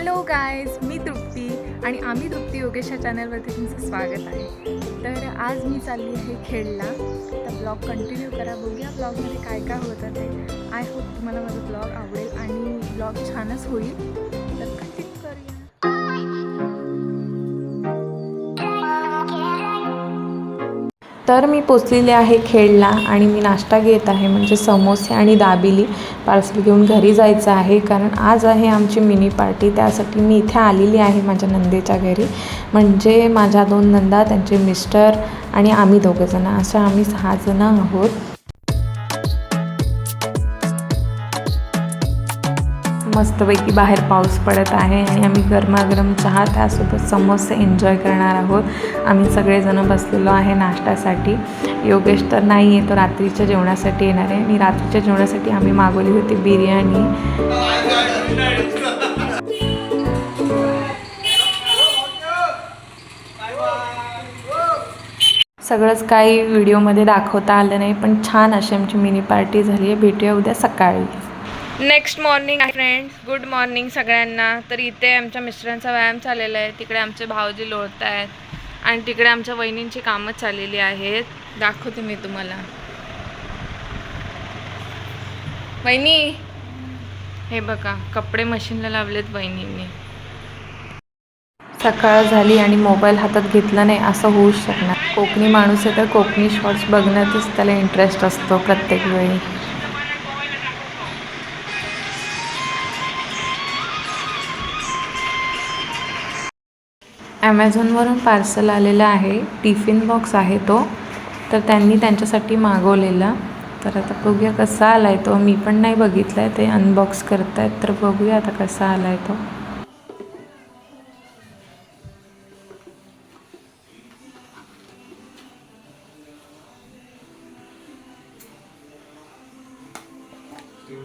Hello guys मी तृप्ती आणि आम्ही तृप्ती योगेशा चॅनलवरती तुमचं स्वागत आहे. तर आज मी चालली आहे खेडला तर ब्लॉग कंटिन्यू करा. बघूया ब्लॉगमध्ये काय काय होतं ते. आय होप तुम्हाला माझा ब्लॉग आवडेल आणि ब्लॉग छानच होईल. तर मी पोचलेले आहे खेडला आणि मी नाश्ता घेत आहे म्हणजे समोसे आणि दाबिली पार्सल घेऊन घरी जायचं आहे. कारण आज आहे आमची मिनी पार्टी त्यासाठी मी इथे आलेली आहे माझ्या नंदेच्या घरी. म्हणजे माझ्या दोन नंदा त्यांचे मिस्टर आणि आम्ही दोघंजणं असं आम्ही सहाजणं आहोत. मस्तपैकी बाहेर पाऊस पडत आहे आणि आम्ही गरमागरम चहा त्यासोबत समोसे एन्जॉय करणार आहोत. आम्ही सगळेजणं बसलेलो आहे नाश्त्यासाठी. योगेश तर नाही आहे तो रात्रीच्या जेवणासाठी येणार आहे. आणि रात्रीच्या जेवणासाठी आम्ही मागवली होती बिर्याणी. सगळंच काही व्हिडिओमध्ये दाखवता आलं नाही पण छान अशी आमची मिनी पार्टी झाली आहे. भेटूया उद्या सकाळी. Next morning friends good morning सगळ्यांना. तर इथे आमच्या मिस्टरांचा व्यायाम चाललेला आहे. तिकडे आमचे भाऊजी लोळत आहेत. आणि तिकडे आमच्या वहिनींची कामं चाललेली आहेत. दाखवते मी तुम्हाला. वहिनी हे बघा कपडे मशीनला लावलेत वहिनींनी. सकाळ झाली आणि मोबाईल हातात घेतला नाही असं होऊच शकणार. कोकणी माणूस आहे तर कोकणी शॉर्ट्स बघण्यातच त्याला इंटरेस्ट असतो प्रत्येक वेळी. ॲमेझॉनवरून पार्सल आलेलं आहे. टिफिन बॉक्स आहे तो. तर त्यांनी त्यांच्यासाठी मागवलेला. तर आता बघूया कसा आला आहे तो. मी पण नाही बघितला आहे ते अनबॉक्स करतायत. तर बघूया आता कसा आला आहे तो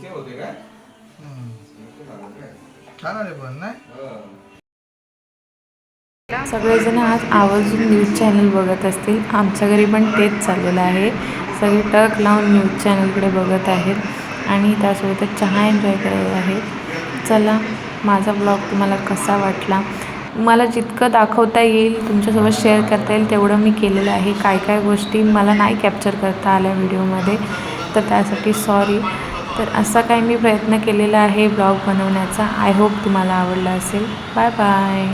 होते काय? छान आले पण नाही? सगळेजण आज आवर्जून न्यूज चॅनल बघत असतील. आमच्या घरी पण तेच चाललेलं आहे. सगळे टक लावून न्यूज चॅनलकडे बघत आहेत आणि त्यासोबतच चहा एन्जॉय करत आहेत. चला माझा ब्लॉग तुम्हाला कसा वाटला? मला जितकं दाखवता येईल तुमच्यासोबत शेअर करता येईल तेवढं मी केलेलं आहे. काय काय गोष्टी मला नाही कॅप्चर करता आल्या व्हिडिओमध्ये तर त्यासाठी सॉरी तर असा काही मी प्रयत्न केलेला आहे ब्लॉग बनवण्याचा. आय होप तुम्हाला आवडला असेल. Bye bye